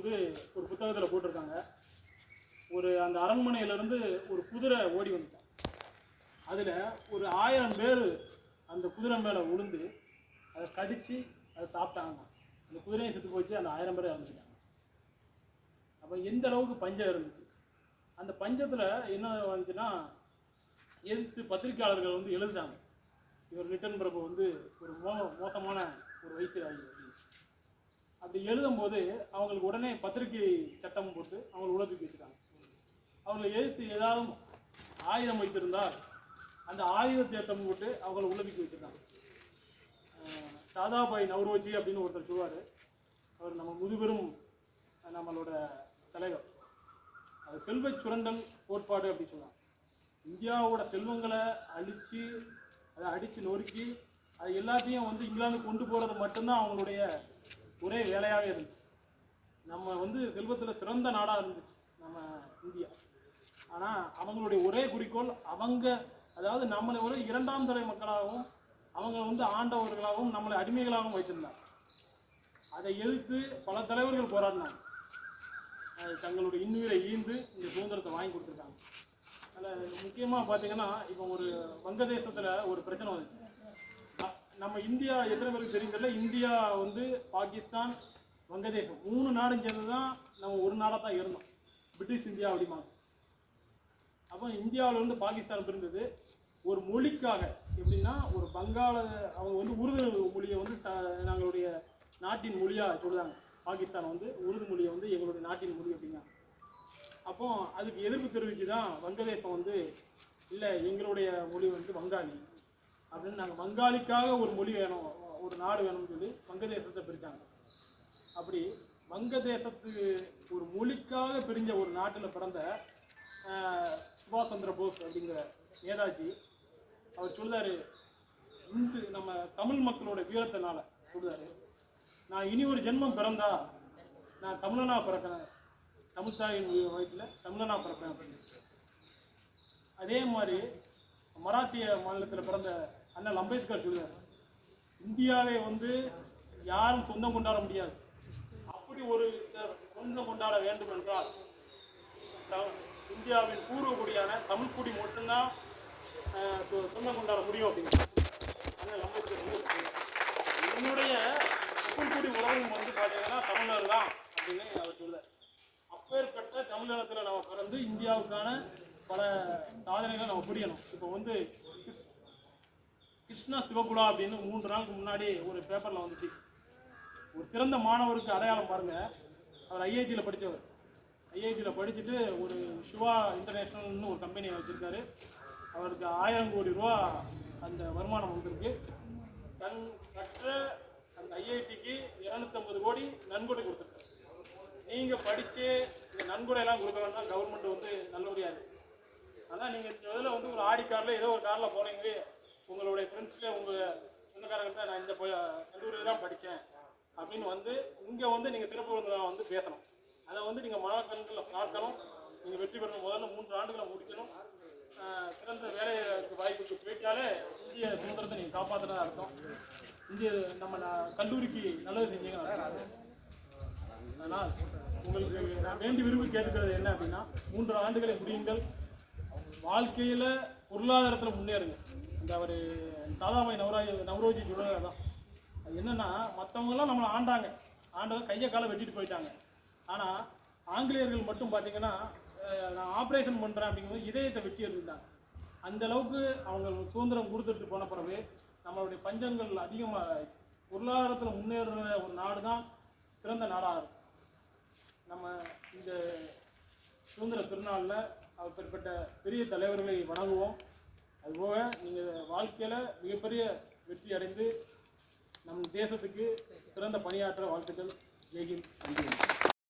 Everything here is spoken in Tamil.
வந்து ஒரு புத்தகத்தில் போட்டிருக்காங்க. ஒரு அந்த அரண்மனையிலேருந்து ஒரு குதிரை ஓடி வந்துட்டான். அதில் ஒரு ஆயிரம் பேர் அந்த குதிரை மேலே விழுந்து அதை கடித்து அதை சாப்பிட்டாங்க அந்த குதிரையும் செத்து போச்சு அந்த ஆயிரம் பேர் இறந்துட்டாங்க. அப்போ எந்த அளவுக்கு பஞ்சம் இருந்துச்சு? அந்த பஞ்சத்தில் என்ன வந்துச்சுன்னா எதிர்த்து பத்திரிக்கையாளர்கள் வந்து எழுதுறாங்க. இவர் ரிட்டன் பிரபு வந்து ஒரு மோ மோசமான ஒரு வயசுராகி அப்படின்னு அப்படி எழுதும்போது அவங்களுக்கு உடனே பத்திரிகை சட்டம் போட்டு அவங்களை உள்ள வச்சுட்டாங்க. அவங்களை எழுத்து ஏதாவது ஆயுதம் வைத்திருந்தால் அந்த ஆயுத சட்டம் போட்டு அவங்கள உள்ள தூக்கி வச்சுருக்காங்க தாதாபாய் நவ்ரோஜி அப்படின்னு ஒருத்தர் சொல்லுவார். அவர் நம்ம முதுபெரும் நம்மளோட தலைவர். அது செல்வ சுரண்டல் கோட்பாடு அப்படின்னு சொல்லுவாங்க. இந்தியாவோட செல்வங்களை அழித்து அதை அடித்து நொறுக்கி அது எல்லாத்தையும் வந்து இங்கிலாந்து கொண்டு போகிறது மட்டும்தான் அவங்களுடைய ஒரே வேலையாகவே இருந்துச்சு. நம்ம வந்து செல்வத்தில் சிறந்த நாடாக இருந்துச்சு நம்ம இந்தியா. ஆனால் அவங்களுடைய ஒரே குறிக்கோள் அவங்க அதாவது நம்மளை ஒரு இரண்டாம் தலை மக்களாகவும் அவங்க வந்து ஆண்டவர்களாகவும் நம்மளை அடிமைகளாகவும் வைத்திருந்தாங்க. அதை எதிர்த்து பல தலைவர்கள் போராடினாங்க. தங்களுடைய இன்னுயிரை ஈந்து இந்த சுதந்திரத்தை வாங்கி கொடுத்துருக்காங்க. அதில் முக்கியமாக பார்த்தீங்கன்னா இப்போ ஒரு வங்கதேசத்தில் ஒரு பிரச்சனை வந்துச்சு. நம்ம இந்தியா எத்தனை பேருக்கு தெரியுதில்ல இந்தியா வந்து பாகிஸ்தான் வங்கதேசம். மூணு நாடும் சேர்ந்து தான் நம்ம ஒரு நாடாக தான் இருந்தோம் பிரிட்டிஷ் இந்தியா அப்படிமா. அப்போ இந்தியாவில் வந்து பாகிஸ்தான் பிரிந்தது. ஒரு மொழிக்காக எப்படின்னா ஒரு பங்காள அவங்க வந்து உருது மொழியை வந்து த நாங்களுடைய நாட்டின் மொழியாக சொல்லுதாங்க பாகிஸ்தான் வந்து உருது மொழியை வந்து எங்களுடைய நாட்டின் மொழி அப்படிங்க அப்போ அதுக்கு எதிர்ப்பு தெரிவித்து தான் வங்கதேசம் வந்து இல்லை எங்களுடைய மொழி வந்து வங்காளி. அப்படின்னு நாங்கள் வங்காளிக்காக ஒரு மொழி வேணும் ஒரு நாடு வேணும்னு சொல்லி வங்கதேசத்தை பிரித்தாங்க அப்படி வங்கதேசத்துக்கு ஒரு மொழிக்காக பிரிஞ்ச ஒரு நாட்டில் பிறந்த சுபாஷ் சந்திர போஸ் அப்படிங்கிற நேதாஜி அவர் சொல்லுதாரு இந்து நம்ம தமிழ் மக்களோட வீரத்தினால சொல்லுறாரு நான் இனி ஒரு ஜென்மம் பிறந்தா நான் தமிழனா பிறக்கிறேன். தமிழ் தாயின் வயிற்றில் தமிழனா பிறப்பேன் அப்படின்னு. அதே மாதிரி மராத்திய மாநிலத்தில் பிறந்த அண்ணல் அம்பேத்கர் சொல்லுவார் இந்தியாவை வந்து யாரும் சொந்தம் கொண்டாட முடியாது. அப்படி ஒரு சொந்தம் கொண்டாட வேண்டும் என்றால் த- இந்தியாவின் பூர்வக்குடியான தமிழ் குடி மட்டும்தான் சொந்தம் கொண்டாட முடியும் அப்படின்னு அண்ணல் அம்பேத்கர் என்னுடைய தமிழ்குடி உறவும் வந்து பார்த்தீங்கன்னா தமிழர் தான் அப்படின்னு அவர் சொல்லுவார் அப்பேற்பட்ட தமிழகத்தில் நம்ம பிறந்து இந்தியாவுக்கான பல சாதனைகளை நம்ம புரியணும். இப்போ வந்து கிருஷ்ணா சிவகுலா அப்படின்னு மூன்று நாளுக்கு முன்னாடி ஒரு பேப்பரில் வந்துச்சு. ஒரு சிறந்த மாணவருக்கு அடையாளம் பாருங்க. அவர் ஐஐடியில் படித்தவர் ஐஐடியில் படிச்சுட்டு ஒரு சிவா இன்டர்நேஷ்னல்னு ஒரு கம்பெனியை வச்சுருக்காரு. அவருக்கு ஆயிரம் கோடி ரூபா அந்த வருமானம் வந்திருக்கு. தன் கற்ற அந்த ஐஐடிக்கு இரநூத்தம்பது கோடி நன்கொடை கொடுத்துருக்காரு. நீங்கள் படித்து இந்த நன்கொடை எல்லாம் கொடுக்க வேண்டாம். கவர்மெண்ட் வந்து நல்லபடியாக இருக்குது அதான் நீங்கள் இதில் வந்து ஒரு ஆடி காரில் ஏதோ ஒரு காரில் போனீங்களே. வந்து நான் இந்த கல்லூரியில் தான் படித்தேன் அப்படின்னு வந்து இங்கே வந்து நீங்கள் சிறப்பு விருந்தினராக வந்து பேசணும். அதை வந்து நீங்கள் மாணவர்களில் பார்க்கணும். நீங்கள் வெற்றி பெறணும். முதல்ல மூன்று ஆண்டுகளை முடிக்கணும். சிறந்த வேலைக்கு வாய்ப்புக்கு போயிட்டாலே இந்திய சுதந்திரத்தை நீங்கள் காப்பாற்றுறதா அர்த்தம். இந்திய நம்ம கல்லூரிக்கு நல்லது செஞ்சீங்க அர்த்தம். ஆனால் உங்களுக்கு நான் வேண்டி விரும்பி கேட்டுக்கிறது என்ன அப்படின்னா மூன்று ஆண்டுகளை முடியுங்கள். வாழ்க்கையில் பொருளாதாரத்தில் முன்னேறுங்க. இந்த அவர் தாதாபாய் நவராஜ் நவரோஜி சொல்லுறது தான் அது என்னென்னா மற்றவங்கெல்லாம் நம்மளை ஆண்டாங்க. ஆண்டவங்க கையை காலை வெட்டிட்டு போயிட்டாங்க. ஆனால் ஆங்கிலேயர்கள் மட்டும் பார்த்தீங்கன்னா நான் ஆப்ரேஷன் பண்ணுறேன் அப்படிங்கும்போது இதயத்தை வெட்டி எடுத்துட்டாங்க அந்த அளவுக்கு அவங்க சுதந்திரம் கொடுத்துட்டு போன பிறகு நம்மளுடைய பஞ்சங்கள் அதிகமாக பொருளாதாரத்தில் முன்னேறுற ஒரு நாடு தான் சிறந்த நாடாக இருக்கும். நம்ம இந்த சுதந்திர திருநாளில் அப்பேற்பட்ட பெரிய தலைவர்களை வணங்குவோம். அதுபோக நீங்கள் வாழ்க்கையில் மிகப்பெரிய வெற்றி அடைந்து நம் தேசத்துக்கு சிறந்த பணியாற்ற வாழ்த்துக்கள். ஜெய்ஹிந்த். நன்றி.